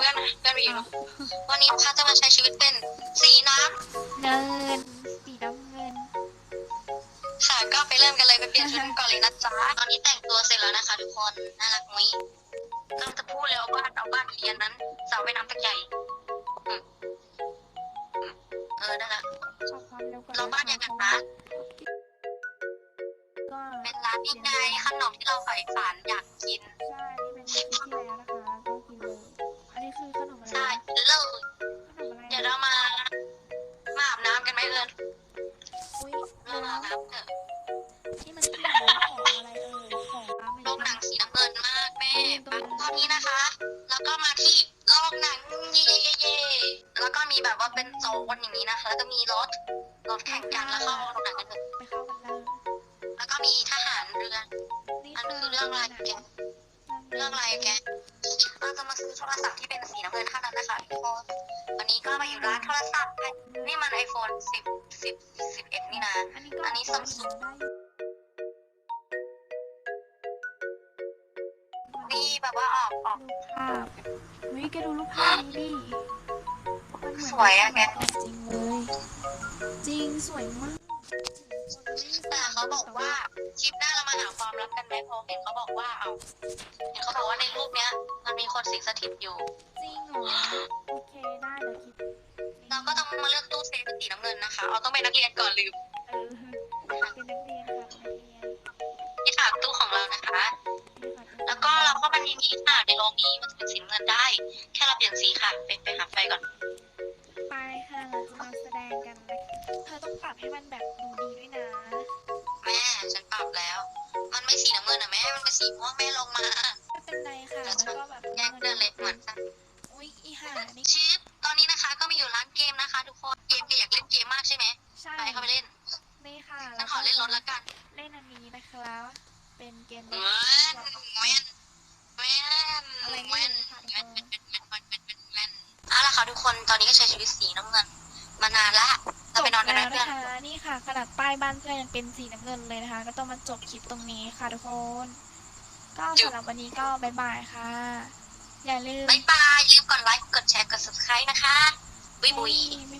เพื่อนนะเพื่อนไปอยู่วันนี้นะคะจะมาใช้ชีวิตเป็นสีน้เงินสีน้ำเงินำค่ะ ก็ไปเริ่มกันเลยไปเปลี่ยนชุดกันก่อนเลยนะจ๊ะตอนนี้แต่งตัวเสร็จแล้วนะคะทุกคนน่ารักมุ้ยเราจะพูดเลยว่าเอาบ้านเรียนนั้นเสาไปน้ำตะใหญ่อืมอืมเออนั่นแหละขอความเร็วกว่าเราบ้านยังไงคะ ก็เป็นร้านนี่ไงขนมที่เราใฝ่ฝันอยากกิน ใช่นี่เป็นคลิปที่ นนี้นะคะ แล้วก็มาที่โรงหนังเย่เย่เย่แล้วก็มีแบบว่าเป็นโซนอย่างนี้นะคะ แล้วก็มีรถรถแข่งกันแล้วเข้าโรงหนังกันเถอะไปเข้ากันเลยแล้วก็มีทหารเรือนี่อันนี้คือเรื่องอะไรแกเรื่องอะไรแกเราจะมาซื้อโทรศัพท์ที่เป็นสีน้ำเงินเท่านั้นนะคะทุกคนวันนี้ก็มาอยู่ร้านโทรศัพท์นี่มัน iPhone 10 10 11นี่นะ อันนี้ก็อันนี้ Samsung ได้อ ยู่นี่แบบว่าออกออกรูปภาพวิแกดูรูปภาพนี้ดิมันเหมือนสวยอะแก จริงเลย จริงสวยมากแต่เขาบอกว่าคลิปหน้าเรามาหาความลับกันไหมเพอเห็นเขาบอกว่าเอาเห็นเขาบอกว่าในรูปเนี้ย มันมีคนสิงสถิตอยู่ จริงเหรอโอเคได้เดี๋ยวคิดเราก็ต้องมาเลือกตู้เซฟเป็นสีน้ำเงินนะคะ เอาต้องเป็นนักเรียนก่อนลืม เออ นโรงนี้มันจะเป็นสีน้ำเงินได้ แค่เราเปลี่ยนสีค่ะ ไปไปหาไฟก่อนไปค่ะเราจะมาแสดงกันนะเธอต้องปรับให้มันแบบดูดีด้วยนะ แม่ฉันปรับแล้ว มันไม่สีน้ำเงินนะแม่ มันเป็นสีม่วงแม่ลงมาไม่เป็นไรค่ะแล้วก็แบบแยกเดินเล็กเหมือนกันอุ้ยอีห่านี่ชิปตอนนี้นะคะ ก็มีอยู่ร้านเกมนะคะ ทุกคนเกมแกอยากเล่นเกมมากใช่ไหมใช่ไปเข้าไปเล่นนี่ค่ะฉันขอเล่นรถละกัน เล่นอันนี้นะครับเป็นเกมแม่นแม่นแเอาละค่ะทุกคนตอนนี้ก็ใช้ชีวิตสีน้ำเงิน มานานละเราไปนอนกันแล้นะวเพื่อนะนคะนี่ค่ะขนาดป้ายบ้านเพื่อนยังเป็นสีน้ำเงินเลยนะคะ ก็ต้องมาจบคลิปตรงนี้ค่ะทุกคน ก็สำหรับวันนี้ก็บายบายค่ะ อย่าลืมบ๊ายบายอย่าลืมกดไลค์กดแชร์กด subscribe นะคะบุยบุยบ๊ายบาย